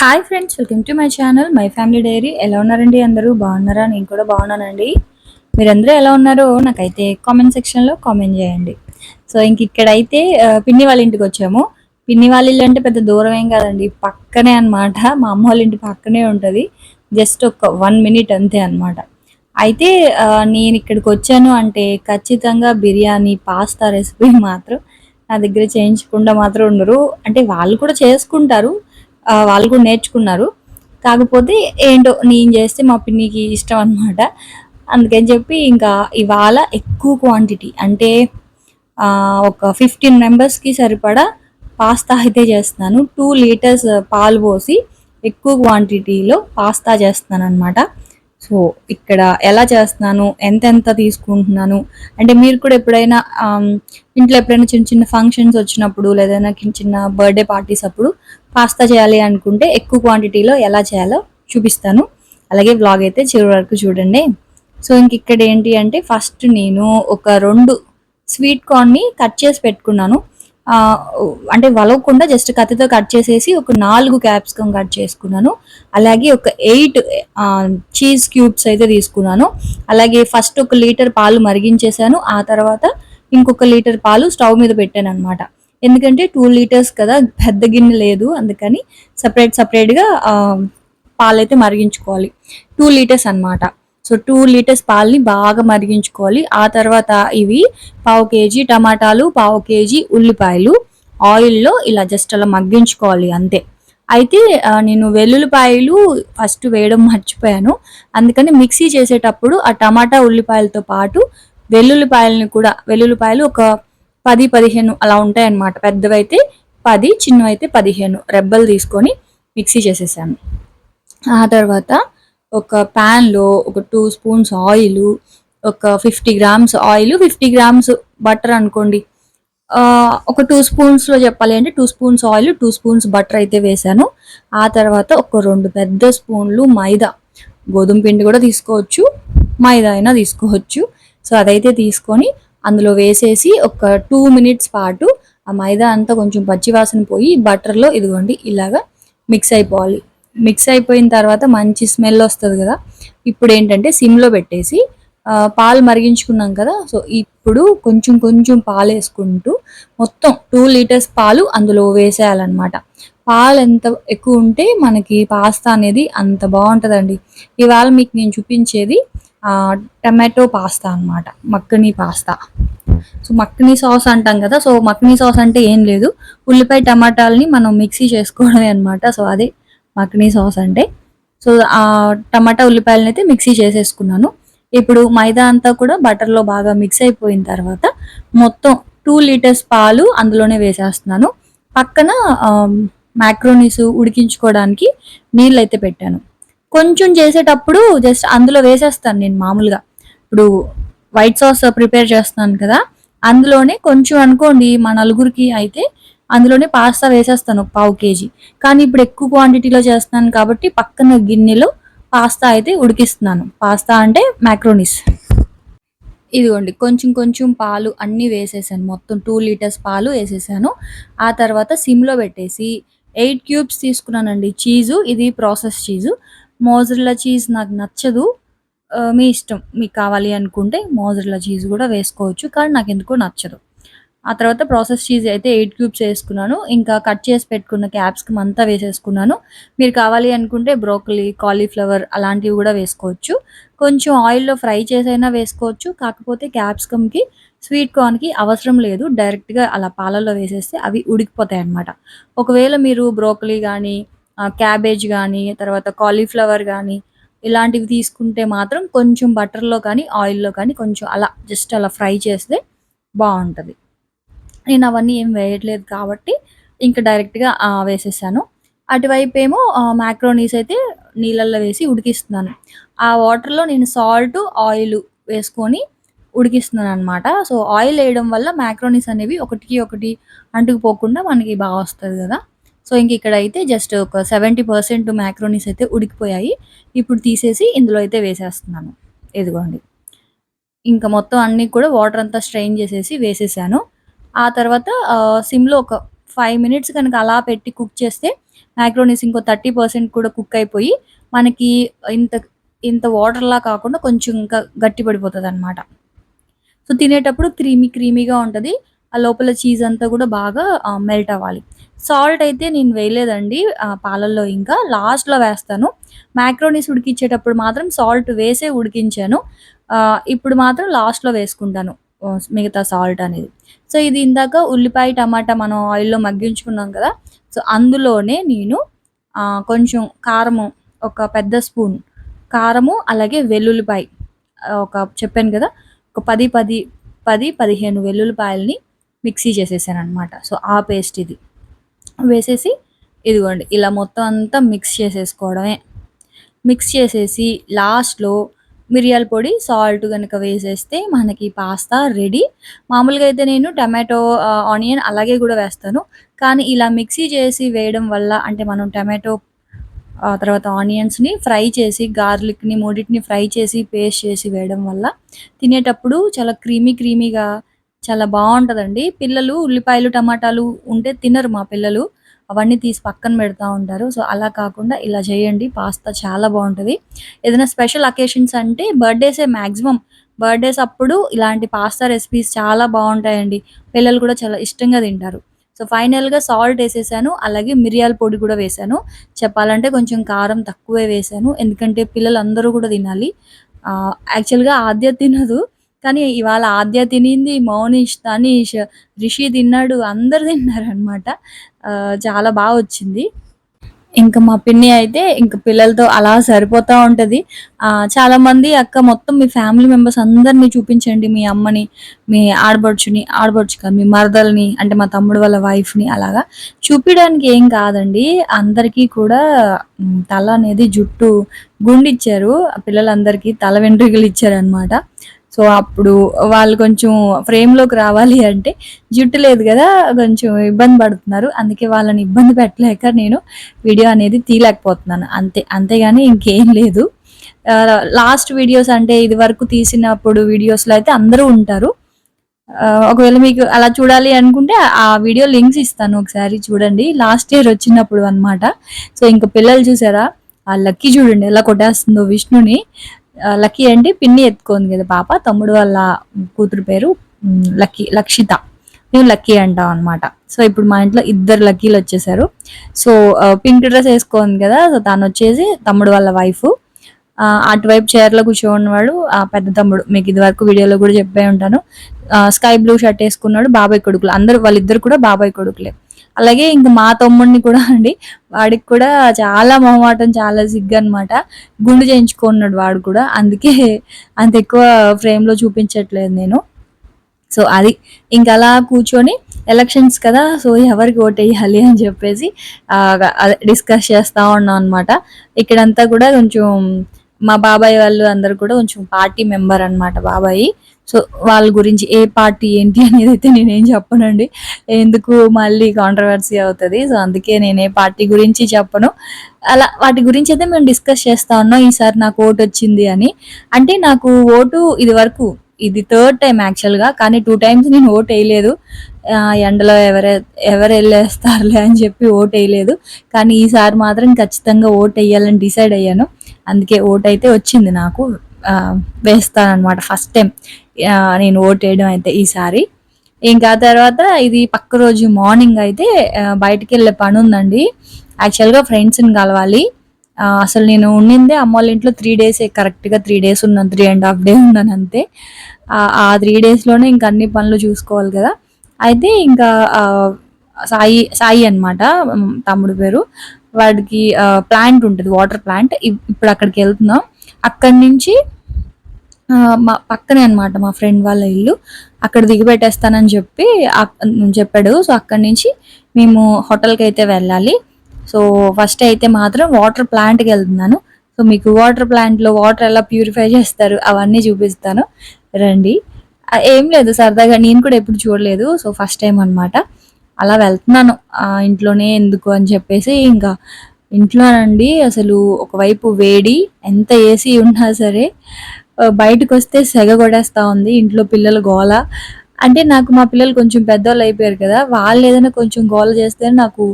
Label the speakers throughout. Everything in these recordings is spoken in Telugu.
Speaker 1: Hi friends welcome to my channel my family diary ఎలా ఉన్నారండి అందరూ? బాగున్నారా? నేను కూడా బాగున్నానండి. మీరందరూ ఎలా ఉన్నారో నాకైతే కామెంట్ సెక్షన్లో కామెంట్ చేయండి. సో ఇంక ఇక్కడైతే పిన్ని వాళ్ళ ఇంటికి వచ్చాము. పిన్ని వాళ్ళ ఇల్లు అంటే పెద్ద దూరం ఏం కాదండి. పక్కనే అన్నమాట. మా అమ్మ వాళ్ళ ఇంటి పక్కనే ఉంటుంది. జస్ట్ ఒక వన్ మినిట్ అంతే అన్నమాట. అయితే నేను ఇక్కడికి వచ్చాను అంటే ఖచ్చితంగా బిర్యానీ పాస్తా రెసిపీ మాత్రం నా దగ్గర చేయించకుండా మాత్రం ఉండరు. అంటే వాళ్ళు కూడా చేసుకుంటారు. వాళ్ళు కూడా నేర్చుకున్నారు. కాకపోతే ఏంటో నేను చేస్తే మా పిన్నికి ఇష్టం అనమాట అందుకని చెప్పి ఇంకా ఇవాళ ఎక్కువ క్వాంటిటీ అంటే ఒక ఫిఫ్టీన్ మెంబర్స్కి సరిపడా పాస్తా అయితే చేస్తున్నాను. టూ లీటర్స్ పాలు పోసి ఎక్కువ క్వాంటిటీలో పాస్తా చేస్తున్నాను అనమాట సో ఇక్కడ ఎలా చేస్తున్నాను ఎంతెంత తీసుకుంటున్నాను? అంటే మీరు కూడా ఎప్పుడైనా ఇంట్లో ఎప్పుడైనా చిన్న చిన్న ఫంక్షన్స్ వచ్చినప్పుడు లేదా చిన్న చిన్న బర్త్డే పార్టీస్ అప్పుడు పాస్తా చేయాలి అనుకుంటే ఎక్కువ క్వాంటిటీలో ఎలా చేయాలో చూపిస్తాను. అలాగే వ్లాగ్ అయితే చివరి వరకు చూడండి. సో ఇంక ఇక్కడ ఏంటి అంటే ఫస్ట్ నేను ఒక రెండు స్వీట్ కార్న్ని కట్ చేసి పెట్టుకున్నాను. అంటే వలవకుండా జస్ట్ కత్తితో కట్ చేసేసి ఒక నాలుగు క్యాప్సికమ్ కట్ చేసుకున్నాను. అలాగే ఒక ఎయిట్ చీజ్ క్యూబ్స్ అయితే తీసుకున్నాను. అలాగే ఫస్ట్ ఒక లీటర్ పాలు మరిగించేశాను. ఆ తర్వాత ఇంకొక లీటర్ పాలు స్టవ్ మీద పెట్టాను అనమాట ఎందుకంటే టూ లీటర్స్ కదా పెద్ద గిన్నె లేదు. అందుకని సపరేట్ సపరేట్గా పాలైతే మరిగించుకోవాలి. టూ లీటర్స్ అన్నమాట. సో టూ లీటర్స్ పాలని బాగా మరిగించుకోవాలి. ఆ తర్వాత ఇవి పావు కేజీ టమాటాలు పావు కేజీ ఉల్లిపాయలు ఆయిల్లో ఇలా జస్ట్ అలా మగ్గించుకోవాలి అంతే. అయితే నేను వెల్లుల్లిపాయలు ఫస్ట్ వేయడం మర్చిపోయాను. అందుకని మిక్సీ చేసేటప్పుడు ఆ టమాటా ఉల్లిపాయలతో పాటు వెల్లుల్లిపాయలని కూడా వెల్లుల్లిపాయలు ఒక పది పదిహేను అలా ఉంటాయి అన్నమాట పెద్దవైతే పది చిన్నవైతే పదిహేను రెబ్బలు తీసుకొని మిక్సీ చేసేసాను. ఆ తర్వాత ఒక ప్యాన్లో ఒక టూ స్పూన్స్ ఆయిల్ ఒక fifty grams oil fifty grams butter అనుకోండి. ఒక టూ స్పూన్స్లో చెప్పాలి అంటే two spoons oil two spoons butter అయితే వేసాను ఆ తర్వాత ఒక రెండు పెద్ద స్పూన్లు మైదా. గోధుమ పిండి కూడా తీసుకోవచ్చు మైదా అయినా తీసుకోవచ్చు. సో అదైతే తీసుకొని అందులో వేసేసి ఒక టూ మినిట్స్ పాటు ఆ మైదా అంతా కొంచెం పచ్చివాసన పోయి బటర్లో ఇదిగోండి ఇలాగా మిక్స్ అయిపోవాలి. మిక్స్ అయిపోయిన తర్వాత మంచి స్మెల్ వస్తుంది కదా. ఇప్పుడు ఏంటంటే సిమ్లో పెట్టేసి పాలు మరిగించుకున్నాం కదా. సో ఇప్పుడు కొంచెం కొంచెం పాలు వేసుకుంటూ మొత్తం టూ లీటర్స్ పాలు అందులో వేసేయాలన్నమాట. పాలు ఎంత ఎక్కువ ఉంటే మనకి పాస్తా అనేది అంత బాగుంటుందండి. ఇవాళ మీకు నేను చూపించేది టమాటో పాస్తా అన్నమాట. Makhani pasta. So makhani sauce అంటాం కదా. సో మక్కనీ సాస్ అంటే ఏం లేదు. ఉల్లిపాయ టమాటాలని మనం మిక్సీ చేసుకోవడమే అనమాట సో అదే మక్నీ సాస్ అంటే. సో ఆ టమాటా ఉల్లిపాయలని అయితే మిక్సీ చేసేసుకున్నాను. ఇప్పుడు మైదా అంతా కూడా బటర్లో బాగా మిక్స్ అయిపోయిన తర్వాత మొత్తం టూ లీటర్స్ పాలు అందులోనే వేసేస్తున్నాను. పక్కన మ్యాక్రోనీస్ ఉడికించుకోవడానికి నీళ్ళు అయితే పెట్టాను. కొంచెం చేసేటప్పుడు జస్ట్ అందులో వేసేస్తాను నేను మామూలుగా. ఇప్పుడు వైట్ సాస్ ప్రిపేర్ చేస్తున్నాను కదా అందులోనే కొంచెం అనుకోండి మా నలుగురికి అయితే అందులోనే పాస్తా వేసేస్తాను పావు కేజీ. కానీ ఇప్పుడు ఎక్కువ క్వాంటిటీలో చేస్తున్నాను కాబట్టి పక్కన గిన్నెలో పాస్తా అయితే ఉడికిస్తున్నాను. పాస్తా అంటే మ్యాక్రోనిస్ ఇదిగోండి కొంచెం కొంచెం పాలు అన్నీ వేసేసాను. మొత్తం టూ లీటర్స్ పాలు వేసేసాను. ఆ తర్వాత సిమ్లో పెట్టేసి ఎయిట్ క్యూబ్స్ తీసుకున్నానండి. చీజు ఇది ప్రాసెస్ చీజు. మోజర్ల చీజ్ నాకు నచ్చదు. మీ ఇష్టం. మీకు కావాలి అనుకుంటే మోజరిల్లా చీజ్ కూడా వేసుకోవచ్చు. కానీ నాకు ఎందుకో నచ్చదు. ఆ తర్వాత ప్రాసెస్ చీజ్ అయితే ఎయిట్ క్యూబ్స్ వేసుకున్నాను ఇంకా కట్ చేసి పెట్టుకున్న క్యాప్సికమ్ అంతా వేసేసుకున్నాను. మీరు కావాలి అనుకుంటే బ్రోకలీ కాలీఫ్లవర్ అలాంటివి కూడా వేసుకోవచ్చు. కొంచెం ఆయిల్లో ఫ్రై చేసైనా వేసుకోవచ్చు. కాకపోతే క్యాప్సికమ్కి స్వీట్ కార్న్కి అవసరం లేదు. డైరెక్ట్గా అలా పాలల్లో వేసేస్తే అవి ఉడికిపోతాయి అన్నమాట. ఒకవేళ మీరు బ్రోకలీ కానీ క్యాబేజ్ కానీ తర్వాత కాలీఫ్లవర్ కానీ ఇలాంటివి తీసుకుంటే మాత్రం కొంచెం బటర్లో కానీ ఆయిల్లో కానీ కొంచెం అలా జస్ట్ అలా ఫ్రై చేస్తే బాగుంటుంది. నేను అవన్నీ ఏం వేయట్లేదు కాబట్టి ఇంకా డైరెక్ట్గా వేసేసాను. అటువైపు ఏమో మ్యాక్రోనీస్ అయితే నీళ్ళల్లో వేసి ఉడికిస్తున్నాను. ఆ వాటర్లో నేను సాల్ట్ ఆయిల్ వేసుకొని ఉడికిస్తున్నాను అనమాట సో ఆయిల్ వేయడం వల్ల మ్యాక్రోనీస్ అనేవి ఒకటికి ఒకటి అంటుకుపోకుండా మనకి బాగా వస్తుంది కదా. సో ఇంక ఇక్కడ అయితే జస్ట్ ఒక సెవెంటీ పర్సెంట్ మ్యాక్రోనీస్ అయితే ఉడికిపోయాయి. ఇప్పుడు తీసేసి ఇందులో అయితే వేసేస్తున్నాను. ఎదుగోండి ఇంకా మొత్తం అన్నీ కూడా వాటర్ అంతా స్ట్రెయిన్ చేసేసి వేసేసాను. ఆ తర్వాత సిమ్లో ఒక ఫైవ్ మినిట్స్ కనుక అలా పెట్టి కుక్ చేస్తే మ్యాక్రోనీస్ ఇంకో థర్టీ పర్సెంట్ కూడా కుక్ అయిపోయి మనకి ఇంత ఇంత వాటర్లా కాకుండా కొంచెం ఇంకా గట్టి పడిపోతుంది అనమాట సో తినేటప్పుడు క్రీమీ క్రీమీగా ఉంటుంది. ఆ లోపల చీజ్ అంతా కూడా బాగా మెల్ట్ అవ్వాలి. సాల్ట్ అయితే నేను వేయలేదండి పాలల్లో ఇంకా. లాస్ట్లో వేస్తాను. మ్యాక్రోనీస్ ఉడికించేటప్పుడు మాత్రం సాల్ట్ వేసే ఉడికించాను. ఇప్పుడు మాత్రం లాస్ట్లో వేసుకుంటాను. మిగతా సాల్ట్ అనేది. సో ఇది ఇందాక ఉల్లిపాయ టమాటా మనం ఆయిల్లో మగ్గించుకున్నాం కదా సో అందులోనే నేను కొంచెం కారము ఒక పెద్ద స్పూన్ కారము అలాగే వెల్లుల్లిపాయ ఒక చెప్పాను కదా ఒక పది పది పది పదిహేను వెల్లుల్లిపాయలని మిక్సీ చేసేసాను అనమాట సో ఆ పేస్ట్ ఇది. వేసేసి ఇదిగోండి ఇలా మొత్తం అంతా మిక్స్ చేసేసుకోవడమే. మిక్స్ చేసేసి లాస్ట్లో మిరియాల పొడి సాల్ట్ కనుక వేసేస్తే మనకి పాస్తా రెడీ. మామూలుగా అయితే నేను టమాటో ఆనియన్ అలాగే కూడా వేస్తాను. కానీ ఇలా మిక్సీ చేసి వేయడం వల్ల అంటే మనం టమాటో ఆ తర్వాత ఆనియన్స్ని ఫ్రై చేసి గార్లిక్ని మూడింటిని ఫ్రై చేసి పేస్ట్ చేసి వేయడం వల్ల తినేటప్పుడు చాలా క్రీమీ క్రీమీగా చాలా బాగుంటుందండి. పిల్లలు ఉల్లిపాయలు టమాటాలు ఉంటే తినరు మా పిల్లలు. అవన్నీ తీసి పక్కన పెడతా ఉంటారు. సో అలా కాకుండా ఇలా చేయండి. పాస్తా చాలా బాగుంటుంది. ఏదైనా స్పెషల్ అకేషన్స్ అంటే బర్త్డేసే మ్యాక్సిమం బర్త్డేస్ అప్పుడు ఇలాంటి పాస్తా రెసిపీస్ చాలా బాగుంటాయండి. పిల్లలు కూడా చాలా ఇష్టంగా తింటారు. సో ఫైనల్గా సాల్ట్ వేసేసాను. అలాగే మిరియాల పొడి కూడా వేసాను. చెప్పాలంటే కొంచెం కారం తక్కువే వేసాను. ఎందుకంటే పిల్లలు అందరూ కూడా తినాలి. యాక్చువల్గా ఆద్య తినదు. కానీ ఇవాళ ఆద్య తినింది మౌనిష్ తనీష్ రిషి తిన్నాడు అందరు తిన్నారు అనమాట చాలా బాగా వచ్చింది. ఇంకా మా పిన్ని అయితే ఇంకా పిల్లలతో అలా సరిపోతా ఉంటుంది. ఆ చాలా మంది అక్క మొత్తం మీ ఫ్యామిలీ మెంబర్స్ అందరినీ చూపించండి మీ అమ్మని మీ ఆడబడుచుని ఆడబడుచు కాదు మీ మరదల్ని అంటే మా తమ్ముడు వాళ్ళ వైఫ్ని అలాగా చూపించడానికి ఏం కాదండి. అందరికీ కూడా తల అనేది జుట్టు గుండిచ్చారు. ఆ పిల్లలందరికీ తల వెంట్రుకలు ఇచ్చారనమాట సో అప్పుడు వాళ్ళు కొంచెం ఫ్రేమ్లోకి రావాలి అంటే జుట్టు లేదు కదా కొంచెం ఇబ్బంది పడుతున్నారు. అందుకే వాళ్ళని ఇబ్బంది పెట్టలేక నేను వీడియో అనేది తీయలేకపోతున్నాను. అంతే అంతేగాని ఇంకేం లేదు. లాస్ట్ వీడియోస్ అంటే ఇది వరకు తీసినప్పుడు వీడియోస్లో అయితే అందరూ ఉంటారు. ఒకవేళ మీకు అలా చూడాలి అనుకుంటే ఆ వీడియో లింక్స్ ఇస్తాను ఒకసారి చూడండి. లాస్ట్ ఇయర్ వచ్చినప్పుడు అన్నమాట. సో ఇంకా పిల్లలు చూసారా? ఆ లక్కీ చూడండి ఎలా కొట్టేస్తుందో విష్ణుని. లక్కీ అంటే పిన్ని ఎత్తుకోంది కదా పాప. తమ్ముడు వాళ్ళ కూతురు పేరు లక్కీ లక్షిత. మేము లక్కీ అంటాం అనమాట సో ఇప్పుడు మా ఇంట్లో ఇద్దరు లక్కీలు వచ్చేసారు. సో పింక్ డ్రెస్ వేసుకోంది కదా సో తను వచ్చేసి తమ్ముడు వాళ్ళ వైఫ్. అటువైపు చైర్లో కూర్చోన్నవాడు ఆ పెద్ద తమ్ముడు. మీకు ఇది వరకు వీడియోలో కూడా చెప్పే ఉంటాను. స్కై బ్లూ షర్ట్ వేసుకున్నాడు బాబాయ్ కొడుకులు. అందరూ వాళ్ళిద్దరు కూడా బాబాయ్ కొడుకులే. అలాగే ఇంకా మా తమ్ముడిని కూడా అండి వాడికి కూడా చాలా మొహమాటం చాలా సిగ్గు అనమాట గుండు చేయించుకున్నాడు వాడు కూడా. అందుకే అంత ఎక్కువ ఫ్రేమ్లో చూపించట్లేదు నేను. సో అది. ఇంకా అలా కూర్చొని ఎలక్షన్స్ కదా సో ఎవరికి ఓట్ వేయాలి అని చెప్పేసి డిస్కస్ చేస్తూ ఉన్నాం అనమాట ఇక్కడంతా కూడా కొంచెం మా బాబాయ్ వాళ్ళు అందరు కూడా కొంచెం పార్టీ మెంబర్ అన్నమాట బాబాయ్. సో వాళ్ళ గురించి ఏ పార్టీ ఏంటి అనేది అయితే నేనేం చెప్పనండి. ఎందుకు మళ్ళీ కాంట్రవర్సీ అవుతుంది. సో అందుకే నేను ఏ పార్టీ గురించి చెప్పను. అలా వాటి గురించి అయితే మేము డిస్కస్ చేస్తా ఉన్నాం. ఈసారి నాకు ఓటు వచ్చింది అని. అంటే నాకు ఓటు ఇది వరకు ఇది థర్డ్ టైం యాక్చువల్గా కానీ టూ టైమ్స్ నేను ఓట్ వేయలేదు. ఎండలో ఎవరే ఎవరు వెళ్ళేస్తారులే అని చెప్పి ఓట్ వేయలేదు. కానీ ఈసారి మాత్రం ఖచ్చితంగా ఓట్ వేయాలని డిసైడ్ అయ్యాను. అందుకే ఓటైతే అయితే వచ్చింది నాకు వేస్తానమాట ఫస్ట్ టైం నేను ఓటు వేయడం అయితే ఈసారి. ఇంకా తర్వాత ఇది పక్క రోజు మార్నింగ్ అయితే బయటికి వెళ్ళే పని ఉందండి. యాక్చువల్గా ఫ్రెండ్స్ని కలవాలి. అసలు నేను ఉండిందే అమ్మ వాళ్ళ ఇంట్లో త్రీ డేస్ కరెక్ట్గా త్రీ డేస్ ఉన్నాను త్రీ అండ్ హాఫ్ డే ఉన్నాను అంతే. ఆ- త్రీ డేస్లోనే ఇంకా అన్ని పనులు చూసుకోవాలి కదా. అయితే ఇంకా సాయి సాయి అనమాట తమ్ముడు పేరు. వాడికి ప్లాంట్ ఉంటుంది వాటర్ ప్లాంట్ ఇప్పుడు అక్కడికి వెళ్తున్నాం. అక్కడి నుంచి మా పక్కనే అనమాట మా ఫ్రెండ్ వాళ్ళ ఇల్లు. అక్కడ దిగిపెట్టేస్తానని చెప్పి చెప్పాడు. సో అక్కడి నుంచి మేము హోటల్కి అయితే వెళ్ళాలి. సో ఫస్ట్ అయితే మాత్రం వాటర్ ప్లాంట్కి వెళ్తున్నాను. సో మీకు వాటర్ ప్లాంట్లో వాటర్ ఎలా ప్యూరిఫై చేస్తారు అవన్నీ చూపిస్తాను. రండి. ఏం లేదు సరదాగా నేను కూడా ఎప్పుడు చూడలేదు. సో ఫస్ట్ టైం అన్నమాట. అలా వెళ్తున్నాను. ఆ, ఇంట్లోనే ఎందుకు అని చెప్పేసి ఇంకా ఇంట్లోనండి అసలు ఒకవైపు వేడి ఎంత ఏసీ ఉన్నా సరే బయటకు వస్తే సెగ కొడేస్తా ఉంది ఇంట్లో పిల్లల గోల. అంటే నాకు మా పిల్లలు కొంచెం పెద్దోళ్ళు అయిపోయారు కదా వాళ్ళు ఏదైనా కొంచెం గోల చేస్తే నాకు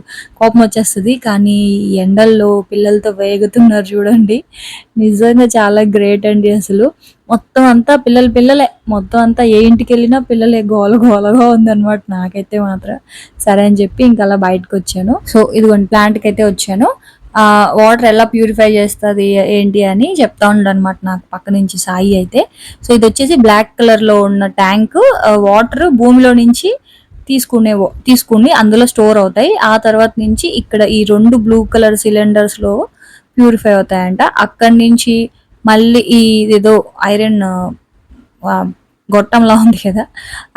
Speaker 1: కోపం వచ్చేస్తుంది. కానీ ఎండల్లో పిల్లలతో వేగుతున్నారు చూడండి. నిజంగా చాలా గ్రేట్ అండి అసలు. మొత్తం అంతా పిల్లలు పిల్లలే. మొత్తం అంతా ఏ ఇంటికి వెళ్ళినా పిల్లలే గోల గోలగా ఉందన్నమాట నాకైతే మాత్రం. సరే అని చెప్పి ఇంకా అలా బయటకు వచ్చాను సో ఇదిగోండి ప్లాంట్కి అయితే వచ్చాను. వాటర్ ఎలా ప్యూరిఫై చేస్తుంది ఏంటి అని చెప్తా ఉండడు అనమాట నాకు పక్క నుంచి సాయి అయితే. సో ఇది వచ్చేసి బ్లాక్ కలర్లో ఉన్న ట్యాంక్ వాటర్ భూమిలో నుంచి తీసుకునే తీసుకుని అందులో స్టోర్ అవుతాయి. ఆ తర్వాత నుంచి ఇక్కడ ఈ రెండు బ్లూ కలర్ సిలిండర్స్లో ప్యూరిఫై అవుతాయంట. అక్కడి నుంచి మళ్ళీ ఈ ఏదో ఐరన్ గొట్టంలా ఉంది కదా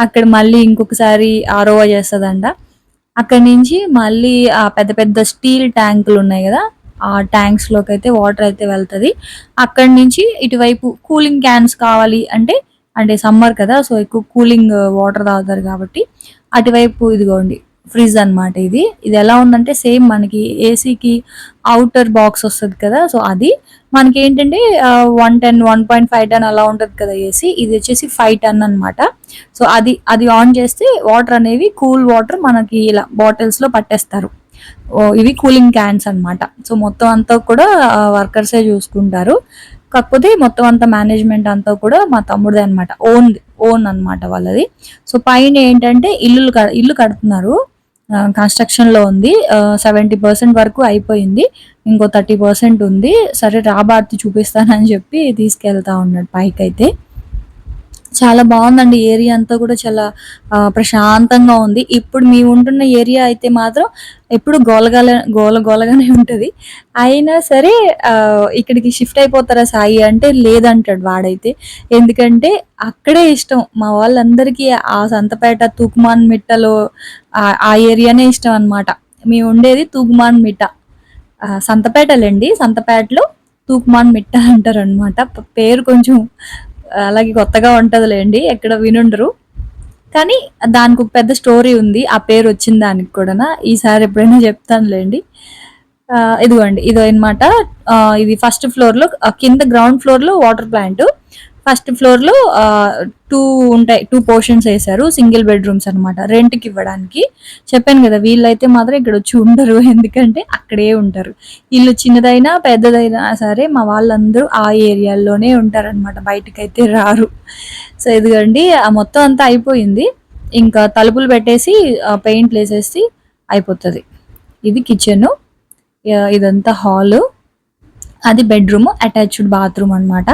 Speaker 1: అక్కడ మళ్ళీ ఇంకొకసారి ఆరోవా చేస్తుందంట. అక్కడి నుంచి మళ్ళీ ఆ పెద్ద పెద్ద స్టీల్ ట్యాంకులు ఉన్నాయి కదా ఆ ట్యాంక్స్లోకి అయితే వాటర్ అయితే వెళ్తుంది. అక్కడి నుంచి ఇటువైపు కూలింగ్ క్యాన్స్ కావాలి అంటే అంటే సమ్మర్ కదా సో ఎక్కువ కూలింగ్ వాటర్ తాగుతారు కాబట్టి అటువైపు ఇదిగోండి ఫ్రిడ్జ్ అనమాట ఇది. ఇది ఎలా ఉందంటే సేమ్ మనకి ఏసీకి అవుటర్ బాక్స్ వస్తుంది కదా సో అది మనకి ఏంటంటే one ten one point five ton అలా ఉంటుంది కదా ఏసీ ఇది వచ్చేసి ఫైవ్ టన్ అనమాట సో అది అది ఆన్ చేస్తే వాటర్ అనేవి కూల్ వాటర్ మనకి ఇలా బాటిల్స్లో పట్టేస్తారు. ఇవి కూలింగ్ క్యాన్స్ అనమాట సో మొత్తం అంతా కూడా వర్కర్సే చూసుకుంటారు. కాకపోతే మొత్తం అంతా మేనేజ్మెంట్ అంతా కూడా మా తమ్ముడిదే అనమాట ఓన్ ఓన్ అనమాట వాళ్ళది. సో పైన ఏంటంటే ఇల్లు ఇల్లు కడుతున్నారు. కన్స్ట్రక్షన్లో ఉంది. సెవెంటీ పర్సెంట్ వరకు అయిపోయింది. ఇంకో థర్టీ పర్సెంట్ ఉంది. సరే రాబార్తి చూపిస్తానని చెప్పి తీసుకెళ్తా ఉన్నాడు పైకి అయితే చాలా బాగుందండి ఏరియా అంతా కూడా చాలా ప్రశాంతంగా ఉంది. ఇప్పుడు మేము ఉంటున్న ఏరియా అయితే మాత్రం ఎప్పుడు గోలగాల గోల గోలగానే ఉంటుంది. అయినా సరే ఇక్కడికి షిఫ్ట్ అయిపోతారా సాయి అంటే లేదంటాడు వాడైతే. ఎందుకంటే అక్కడే ఇష్టం. మా వాళ్ళందరికీ ఆ సంతపేట తూకుమాన్ మిట్టలో ఆ ఏరియానే ఇష్టం అనమాట మేము ఉండేది తూకుమాన్ మిట్ట. సంతపేటలండి. సంతపేటలో తూకుమాన్ మిట్ట అంటారు అనమాట పేరు కొంచెం అలాగే కొత్తగా ఉంటుందిలేండి ఎక్కడ వినుండరు. కానీ దానికి ఒక పెద్ద స్టోరీ ఉంది ఆ పేరు వచ్చిన దానికి కూడా ఈసారి ఎప్పుడైనా చెప్తానులేండి. ఇదిగోండి ఇదో అనమాట ఇది ఫస్ట్ ఫ్లోర్లో కింద గ్రౌండ్ ఫ్లోర్లో వాటర్ ప్లాంట్. ఫస్ట్ ఫ్లోర్లో టూ ఉంటాయి టూ పోర్షన్స్ వేశారు సింగిల్ బెడ్రూమ్స్ అనమాట రెంట్కి ఇవ్వడానికి. చెప్పాను కదా వీళ్ళైతే మాత్రం ఇక్కడ వచ్చి ఉండరు ఎందుకంటే అక్కడే ఉంటారు. ఇల్లు చిన్నదైనా పెద్దదైనా సరే మా వాళ్ళందరూ ఆ ఏరియాలోనే ఉంటారనమాట బయటకైతే రారు. సో ఇదిగండి మొత్తం అంతా అయిపోయింది. ఇంకా తలుపులు పెట్టేసి పెయింట్ వేసేసి అయిపోతుంది. ఇది కిచెన్ ఇదంతా హాలు. అది బెడ్రూమ్ అటాచ్డ్ బాత్రూమ్ అనమాట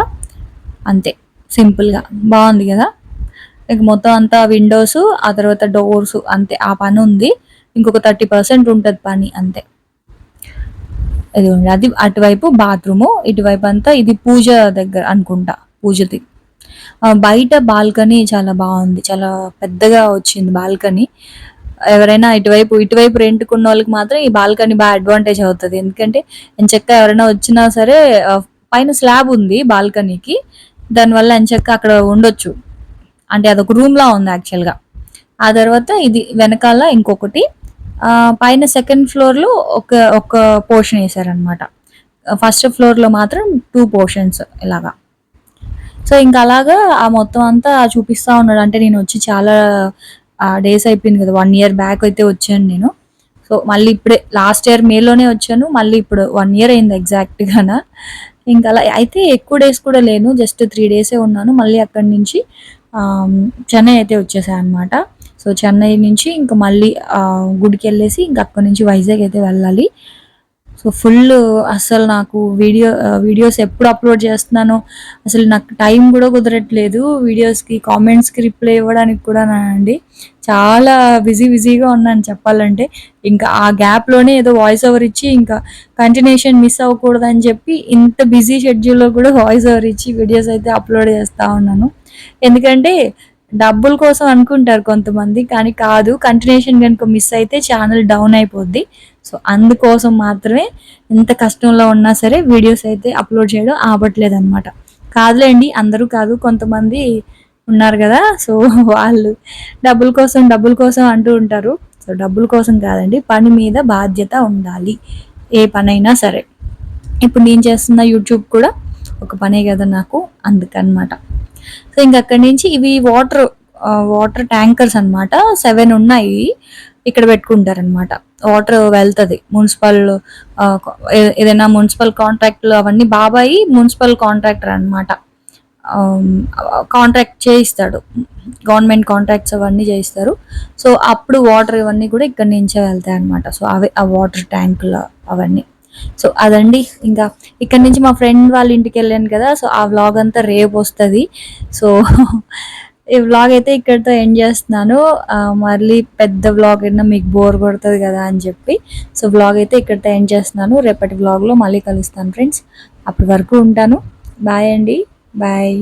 Speaker 1: అంతే. సింపుల్గా. బాగుంది కదా? ఇక మొత్తం అంతా విండోస్ ఆ తర్వాత డోర్స్ అంతే. ఆ పని ఉంది. ఇంకొక థర్టీ పర్సెంట్ ఉంటుంది పని అంతే. ఇది అది అటువైపు బాత్రూము ఇటువైపు అంతా ఇది పూజ దగ్గర అనుకుంటా పూజది. బయట బాల్కనీ చాలా బాగుంది. చాలా పెద్దగా వచ్చింది బాల్కనీ. ఎవరైనా ఇటువైపు ఇటువైపు రెంట్కున్న వాళ్ళకి మాత్రం ఈ బాల్కనీ బాగా అడ్వాంటేజ్ అవుతుంది. ఎందుకంటే చెక్క ఎవరైనా వచ్చినా సరే పైన స్లాబ్ ఉంది బాల్కనీకి. దానివల్ల ఎంచక్క అక్కడ ఉండొచ్చు. అంటే అదొక రూమ్లా ఉంది యాక్చువల్గా ఆ తర్వాత ఇది వెనకాల ఇంకొకటి పైన సెకండ్ ఫ్లోర్లో ఒక ఒక పోర్షన్ వేసారనమాట ఫస్ట్ ఫ్లోర్లో మాత్రం టూ పోర్షన్స్ ఇలాగా. సో ఇంకా అలాగా ఆ మొత్తం అంతా చూపిస్తూ ఉన్నాడు. అంటే నేను వచ్చి చాలా డేస్ అయిపోయింది కదా. వన్ ఇయర్ బ్యాక్ అయితే వచ్చాను నేను. సో మళ్ళీ ఇప్పుడే లాస్ట్ ఇయర్ మేలోనే వచ్చాను. మళ్ళీ ఇప్పుడు వన్ ఇయర్ అయింది ఎగ్జాక్ట్గానా ఇంకా అలా అయితే ఎక్కువ డేస్ కూడా లేను జస్ట్ త్రీ డేసే ఉన్నాను. మళ్ళీ అక్కడి నుంచి చెన్నై అయితే వచ్చేసాయి అనమాట సో చెన్నై నుంచి ఇంకా మళ్ళీ గుడికి వెళ్ళేసి ఇంకా అక్కడి నుంచి వైజాగ్ అయితే వెళ్ళాలి. సో ఫుల్ అసలు నాకు వీడియో వీడియోస్ ఎప్పుడు అప్లోడ్ చేస్తున్నానో అసలు నాకు టైం కూడా కుదరట్లేదు. వీడియోస్కి కామెంట్స్కి రిప్లై ఇవ్వడానికి కూడా అండి. చాలా బిజీ బిజీగా ఉన్నాను చెప్పాలంటే. ఇంకా ఆ గ్యాప్లోనే ఏదో వాయిస్ ఓవర్ ఇచ్చి ఇంకా కంటిన్యూషన్ మిస్ అవ్వకూడదని చెప్పి ఇంత బిజీ షెడ్యూల్లో కూడా వాయిస్ ఓవర్ ఇచ్చి వీడియోస్ అయితే అప్లోడ్ చేస్తూ ఉన్నాను. ఎందుకంటే డబ్బుల కోసం అనుకుంటారు కొంతమంది కానీ కాదు కంటిన్యూషన్ కనుక మిస్ అయితే ఛానల్ డౌన్ అయిపోద్ది. సో అందుకోసం మాత్రమే ఎంత కష్టంలో ఉన్నా సరే వీడియోస్ అయితే అప్లోడ్ చేయడం ఆపట్లేదు అనమాట కాదులేండి అందరూ కాదు కొంతమంది ఉన్నారు కదా సో వాళ్ళు డబ్బుల కోసం డబ్బుల కోసం అంటూ ఉంటారు. సో డబ్బుల కోసం కాదండి పని మీద బాధ్యత ఉండాలి ఏ పనైనా సరే. ఇప్పుడు నేను చేస్తున్న యూట్యూబ్ కూడా ఒక పనే కదా నాకు అందుకనమాట. సో ఇంక అక్కడి నుంచి ఇవి వాటర్ వాటర్ ట్యాంకర్స్ అన్నమాట సెవెన్ ఉన్నాయి ఇక్కడ పెట్టుకుంటారనమాట వాటర్ వెళ్తుంది మున్సిపల్ ఏదైనా మున్సిపల్ కాంట్రాక్ట్లు అవన్నీ బాబాయి మున్సిపల్ కాంట్రాక్టర్ అనమాట కాంట్రాక్ట్ చేయిస్తాడు. గవర్నమెంట్ కాంట్రాక్ట్స్ అవన్నీ చేయిస్తారు. సో అప్పుడు వాటర్ ఇవన్నీ కూడా ఇక్కడ నుంచే వెళ్తాయి అనమాట సో అవి ఆ వాటర్ ట్యాంకులు అవన్నీ. సో అదండి. ఇంకా ఇక్కడ నుంచి మా ఫ్రెండ్ వాళ్ళ ఇంటికి వెళ్ళాను కదా. సో ఆ వ్లాగ్ అంతా రేపు వస్తుంది. సో ఈ వ్లాగ్ అయితే ఇక్కడితో ఎండ్ చేస్తున్నాను. మళ్ళీ పెద్ద వ్లాగ్ అయినా మీకు బోర్ కొడుతుంది కదా అని చెప్పి. సో వ్లాగ్ అయితే ఇక్కడితో ఎండ్ చేస్తున్నాను. రేపటి వ్లాగ్లో మళ్ళీ కలుస్తాను ఫ్రెండ్స్ అప్పటి వరకు ఉంటాను. బాయ్ అండి. బాయ్